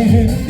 yeah.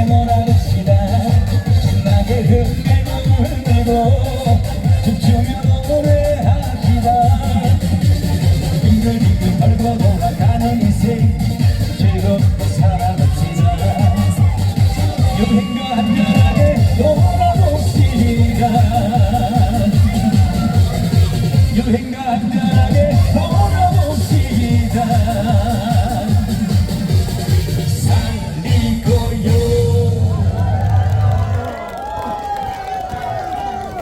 행원합시다. 신나게 흥